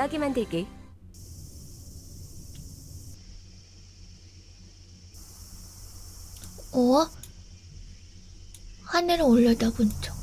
떡이 만들기. 어? 하늘을 올려다본 척.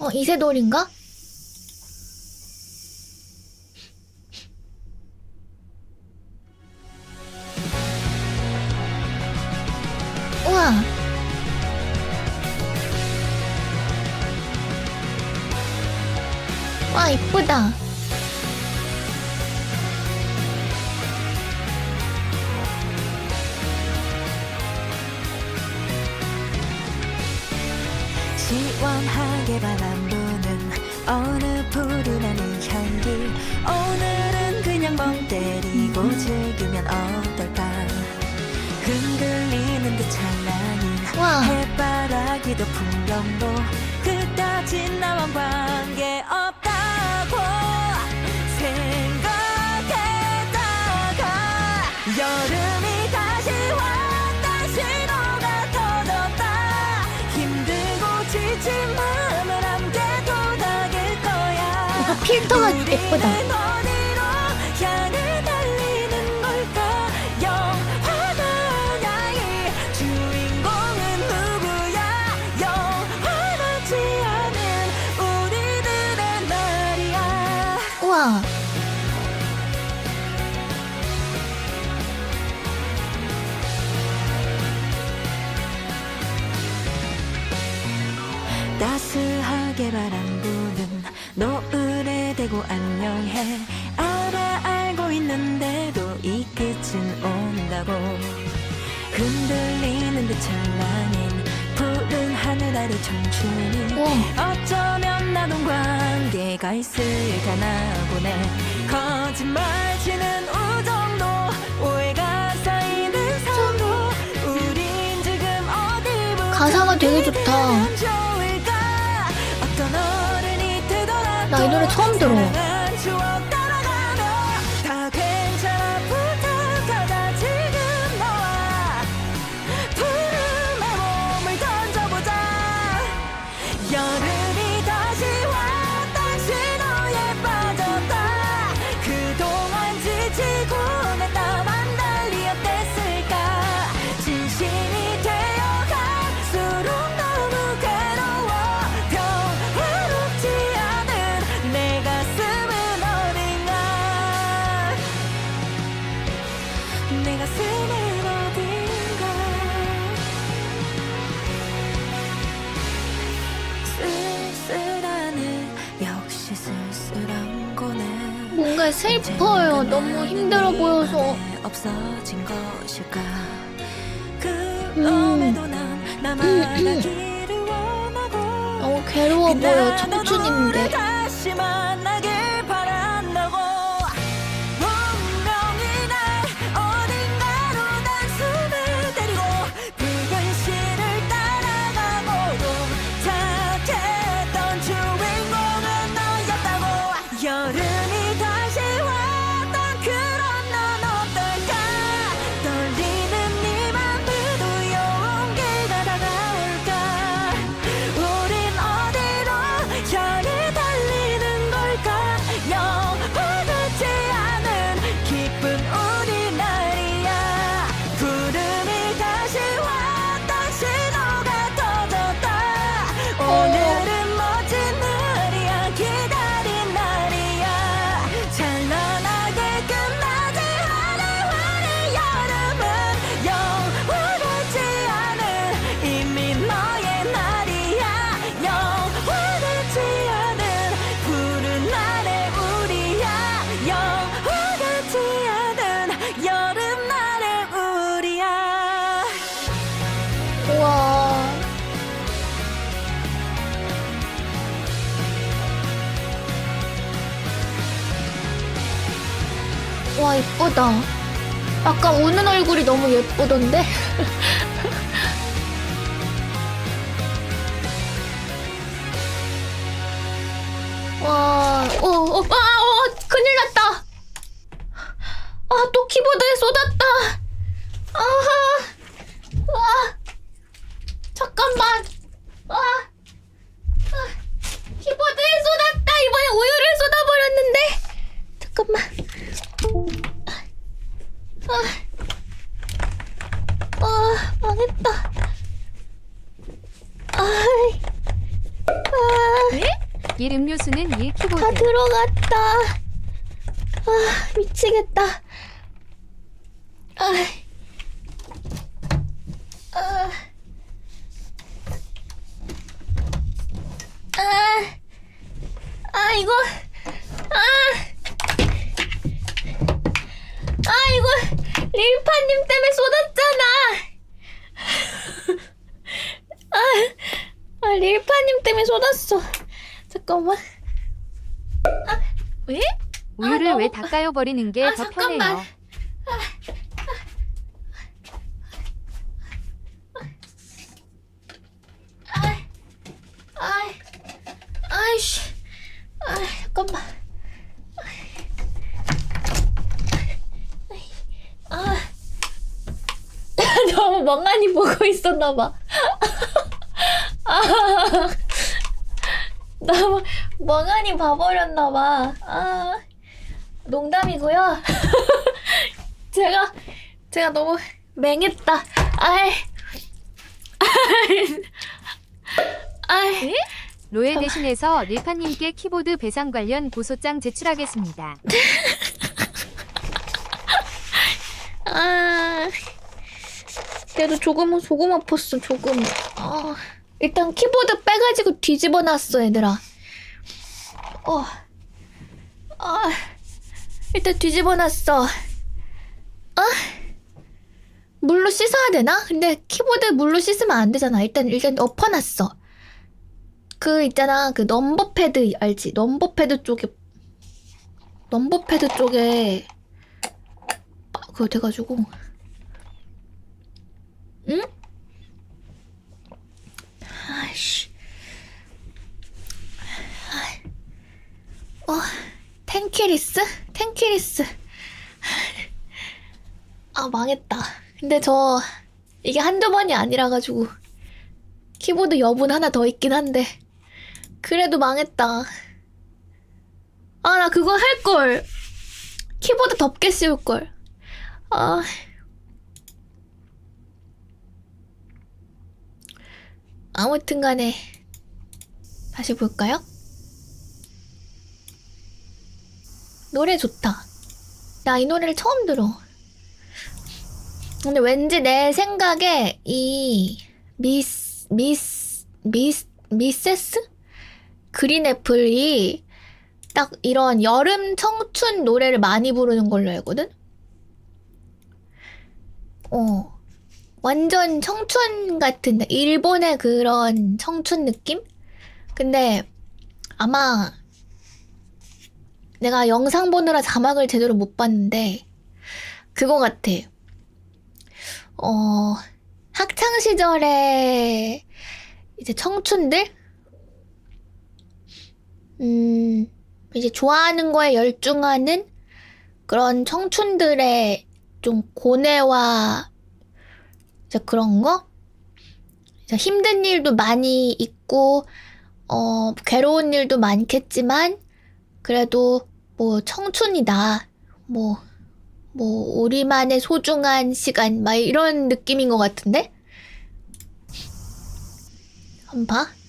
어, 이세돌인가? 와, 이쁘다. 시원하게 바람 부는 어느 푸른한 이 향기 오늘은 그냥 멍 때리고 즐기면 어떨까 흔들리는 듯 찬란히 와. 해바라기도 풍경도 그다지 나만 관계 여름이 다시 왔다 신호가 터졌다 힘들고 지친 마음을 함께 도닥일 거야 필터가 예쁘다. 우리는 어디 따스하게 바람 부는 노을에 대고 안녕해. 알아 알고 있는데도 이 끝은 온다고. 흔들리는 듯 찬란인 푸른 하늘 아래 청춘이. 어쩌면 나도 관계가 있을까나 보네. 거짓말 치는 우정도 오해가 쌓이는 삶도. 우린 지금 어디부터 가사가 되게 좋다. 이 노래 처음 들어. 뭔가 슬퍼요. 너무 힘들어 보여서. 없어진 것일까 그럼에도 난 나만하기를 원하고 너무 괴로워 보여. 청춘인데. 아 이쁘다 아까 우는 얼굴이 너무 예쁘던데? 와, 어, 어, 아, 어, 큰일 났다. 아, 또 키보드에 쏟았다. 아하, 와, 잠깐만. 했다. 아이, 아, 일 음료수는 일 키보드. 다 들어갔다. 아, 미치겠다. 아, 아, 아, 아, 이거, 아, 아, 이거, 릴파님 때문에 쏟았잖아. 아, 아, 릴파님 때문에 쏟았어. 잠깐만. 아, 왜? 우유를 아, 왜 너무- 닦아요 버리는 게 아, 더 잠깐만. 편해요. 아이, 아이씨, 아, 잠깐만. 아, 너무 멍하니 보고 있었나 봐. 아, 너무 멍하니 봐버렸나봐. 아, 농담이고요. 제가, 제가 너무 맹했다. 아이, 아이. 로에 대신해서 릴파님께 키보드 배상 관련 고소장 제출하겠습니다. 아, 그래도 조금은 조금 아팠어, 조금. 아, 일단 키보드 빼가지고 뒤집어 놨어, 얘들아. 어, 아, 일단 뒤집어 놨어. 아, 물로 씻어야 되나? 근데 키보드 물로 씻으면 안 되잖아. 일단, 일단 엎어놨어. 그 있잖아, 그 넘버 패드 알지? 넘버 패드 쪽에, 넘버 패드 쪽에, 아, 그거 돼가지고 응? 아이씨 아이. 어 텐키리스? 텐키리스 아 망했다 근데 저 이게 한두 번이 아니라 가지고 키보드 여분 하나 더 있긴 한데 그래도 망했다 아 나 그거 할 걸 키보드 덮개 씌울 걸 아. 아무튼 간에 다시 볼까요? 노래 좋다. 나 이 노래를 처음 들어. 근데 왠지 내 생각에 이 미스 미스 미스 미세스 그린 애플이 딱 이런 여름 청춘 노래를 많이 부르는 걸로 알거든? 어. 완전 청춘 같은, 일본의 그런 청춘 느낌? 근데 아마 내가 영상 보느라 자막을 제대로 못 봤는데, 그거 같아. 어, 학창 시절에 이제 청춘들? 음, 이제 좋아하는 거에 열중하는 그런 청춘들의 좀 고뇌와 이제 그런 거? 이제 힘든 일도 많이 있고, 어, 괴로운 일도 많겠지만, 그래도 뭐 청춘이다. 뭐, 뭐, 우리만의 소중한 시간, 막 이런 느낌인 것 같은데? 한번 봐.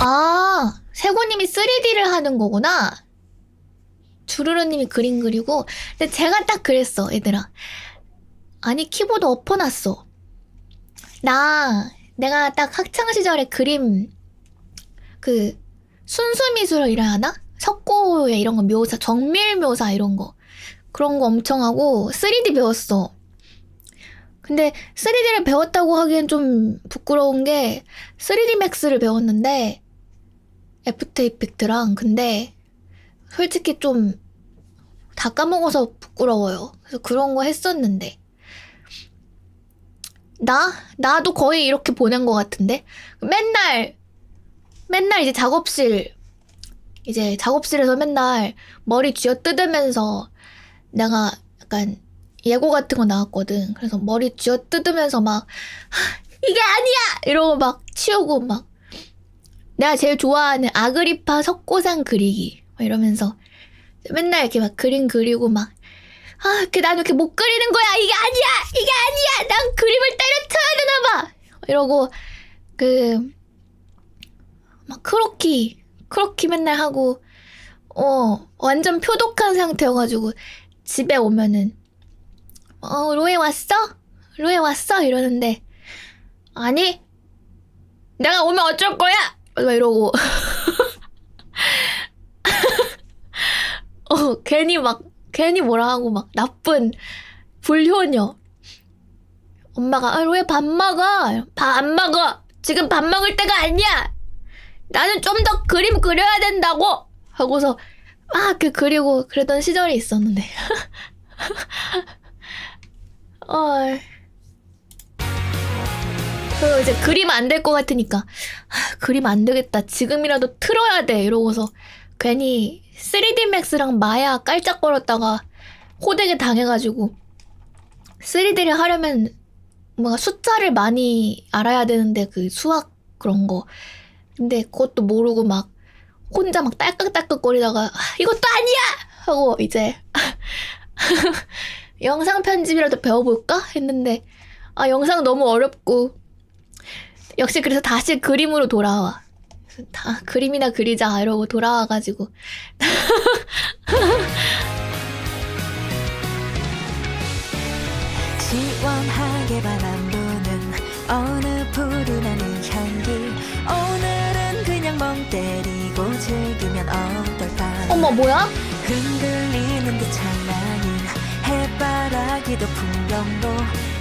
아, 세고님이 3D를 하는 거구나. 주르르님이 그림 그리고. 근데 제가 딱 그랬어, 얘들아. 아니, 키보드 엎어놨어. 나, 내가 딱 학창시절에 그림, 그, 순수미술이라 하나? 석고에 이런 거 묘사, 정밀 묘사 이런 거. 그런 거 엄청 하고 3D 배웠어. 근데 3D를 배웠다고 하기엔 좀 부끄러운 게 3D 맥스를 배웠는데 애프터 이펙트랑 근데 솔직히 좀 다 까먹어서 부끄러워요. 그래서 그런 거 했었는데 나? 나도 거의 이렇게 보낸 것 같은데? 맨날, 맨날 이제 작업실, 이제 작업실에서 맨날 머리 쥐어 뜯으면서 내가 약간 예고 같은 거 나왔거든. 그래서 머리 쥐어 뜯으면서 막, "하, 이게 아니야! 이러고 막 치우고 막, 내가 제일 좋아하는 아그리파 석고상 그리기. 막 이러면서 맨날 이렇게 막 그림 그리고 막, 아, 그 나는 이렇게 못 그리는 거야. 이게 아니야. 이게 아니야. 난 그림을 때려쳐야 되나 봐. 이러고 그 막 크로키 크로키 맨날 하고 어 완전 표독한 상태여가지고 집에 오면은 어 로에 왔어? 로에 왔어? 이러는데 아니 내가 오면 어쩔 거야? 막 이러고 어 괜히 막 괜히 뭐라 하고 막 나쁜 불효녀. 엄마가 아, 왜 밥 먹어? 밥 안 먹어. 지금 밥 먹을 때가 아니야. 나는 좀 더 그림 그려야 된다고 하고서 막 그 그리고 그러던 시절이 있었는데. 어. 그리고 이제 그림 안 될 것 같으니까 아, 그림 안 되겠다. 지금이라도 틀어야 돼. 이러고서 괜히 3D 맥스랑 마야 깔짝거렸다가 호되게 당해가지고 3D를 하려면 뭔가 숫자를 많이 알아야 되는데 그 수학 그런 거 근데 그것도 모르고 막 혼자 막 딸깍딸깍거리다가 아, 이것도 아니야 하고 이제 영상 편집이라도 배워볼까 했는데 아 영상 너무 어렵고 역시 그래서 다시 그림으로 돌아와. 다 그림이나 그리자 이러고 돌아와가지고. 시원하게 바람 부는 어느 푸르나는 향기. 오늘은 그냥 멍 때리고 즐기면 어떨까. 어머 뭐야? 흔들리는 듯 찬란인 해바라기도 풍경도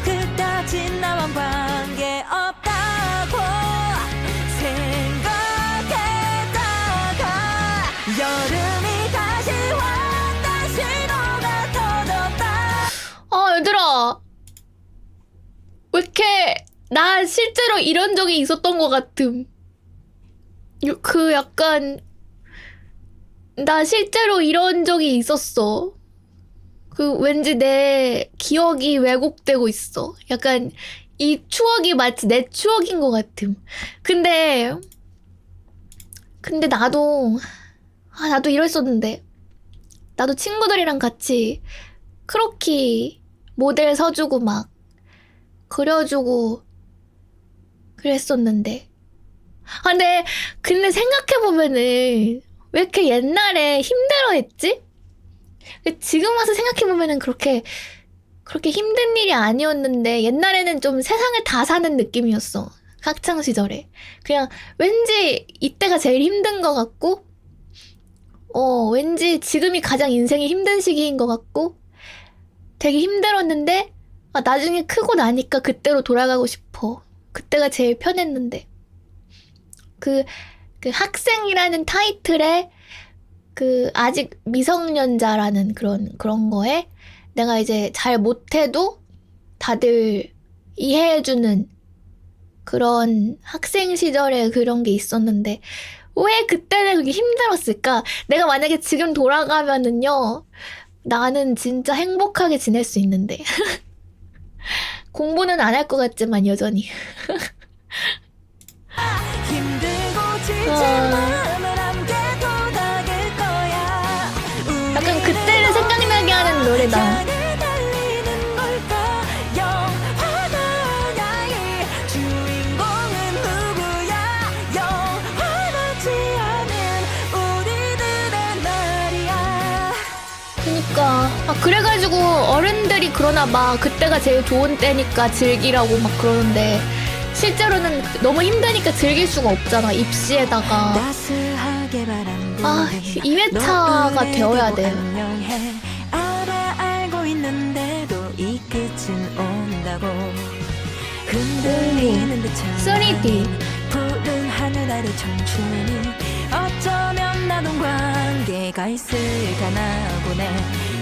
그다지 나만 관계 여름이 다시 왔다 신호가 터졌다. 아 얘들아. 왜 이렇게 나 실제로 이런 적이 있었던 것 같음? 요- 그 약간 나 실제로 이런 적이 있었어. 그 왠지 내 기억이 왜곡되고 있어. 약간 이 추억이 마치 내 추억인 것 같음. 근데 근데 나도 아 나도 이랬었는데. 나도 친구들이랑 같이 크로키 모델 서주고 막 그려주고 그랬었는데. 아 근데 근데 생각해보면은 왜 이렇게 옛날에 힘들어 했지? 지금 와서 생각해보면은 그렇게 그렇게 힘든 일이 아니었는데 옛날에는 좀 세상을 다 사는 느낌이었어. 학창 시절에. 그냥 왠지 이때가 제일 힘든 것 같고 어 왠지 지금이 가장 인생이 힘든 시기인 것 같고 되게 힘들었는데 아, 나중에 크고 나니까 그때로 돌아가고 싶어. 그때가 제일 편했는데. 그, 그 학생이라는 타이틀에 그 아직 미성년자라는 그런, 그런 거에 내가 이제 잘 못해도 다들 이해해주는 그런 학생 시절에 그런 게 있었는데 왜 그때는 그렇게 힘들었을까? 내가 만약에 지금 돌아가면은요, 나는 진짜 행복하게 지낼 수 있는데. 공부는 안 할 것 같지만 여전히. 어. 약간 그때를 생각나게 하는 노래다. 그래가지고 어른들이 그러나 봐. 그때가 제일 좋은 때니까 즐기라고 막 그러는데. 실제로는 너무 힘드니까 즐길 수가 없잖아. 입시에다가. 아, 부는 2회차가 너를 되어야 돼. 흔들리는 듯 3D. 푸른 하늘 아래 청춘이 어쩌면 나도 관계가 있을까나 보네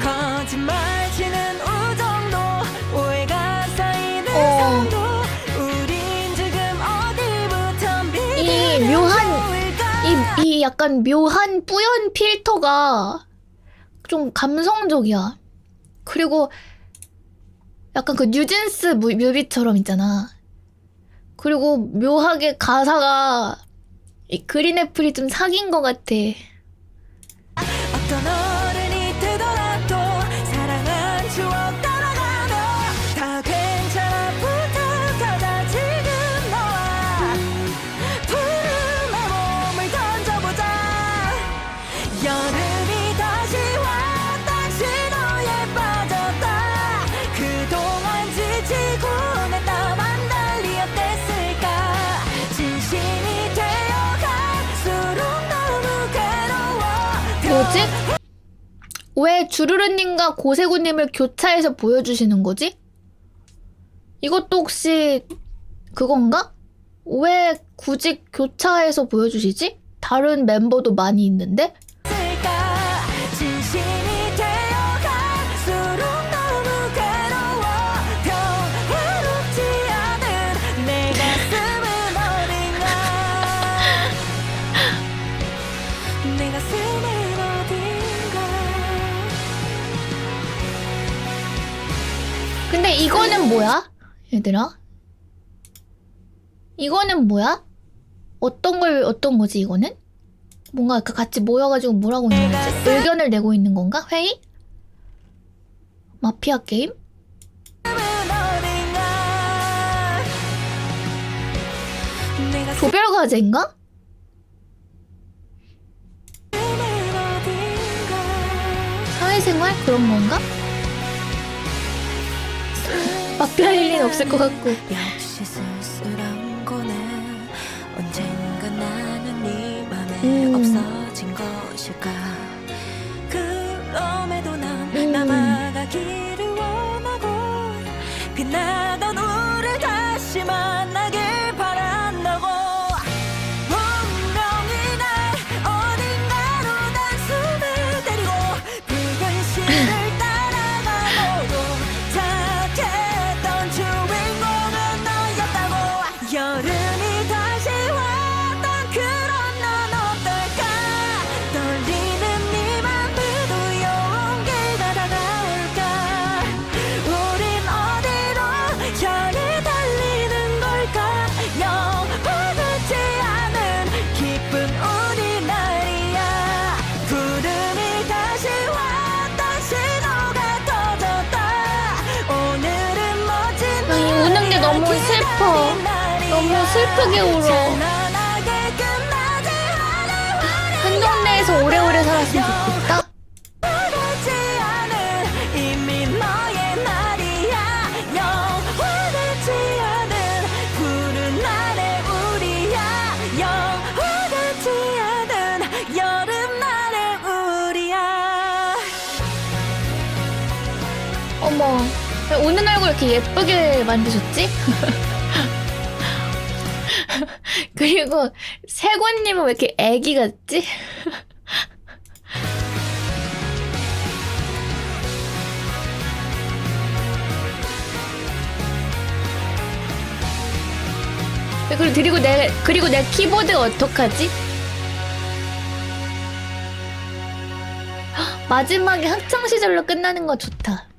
거짓말 치는 우정도 오해가 쌓이는 어. 정도 우린 지금 어디부터 이 묘한 이, 이 약간 묘한 뿌연 필터가 좀 감성적이야. 그리고 약간 그 뉴진스 뮤비처럼 있잖아. 그리고 묘하게 가사가 이 그린 애플이 좀 사귄 것 같아. 왜 주르르님과 고세구님을 교차해서 보여주시는 거지? 이것도 혹시 그건가? 왜 굳이 교차해서 보여주시지? 다른 멤버도 많이 있는데? 이거는 뭐야? 얘들아? 이거는 뭐야? 어떤 걸, 어떤 거지, 이거는? 뭔가 그 같이 모여가지고 뭐라고 있는 거지? 의견을 내고 있는 건가? 회의? 마피아 게임? 조별 과제인가? 사회생활? 그런 건가? 일 일은 없을 것 같고. 역시 쓸쓸한 거네 언젠가 나는 네 맘에 음. 없어진 것일까 슬퍼. 너무 슬프게 울어. 한동 내에서 오래오래 살았으면 좋겠다. 어머, 왜 우는 얼굴 이렇게 예쁘게 만드셨지? 그리고 세곤님은 왜 이렇게 애기 같지? 그리고 내 그리고 내 키보드 어떡하지? 헉, 마지막에 학창 시절로 끝나는 거 좋다.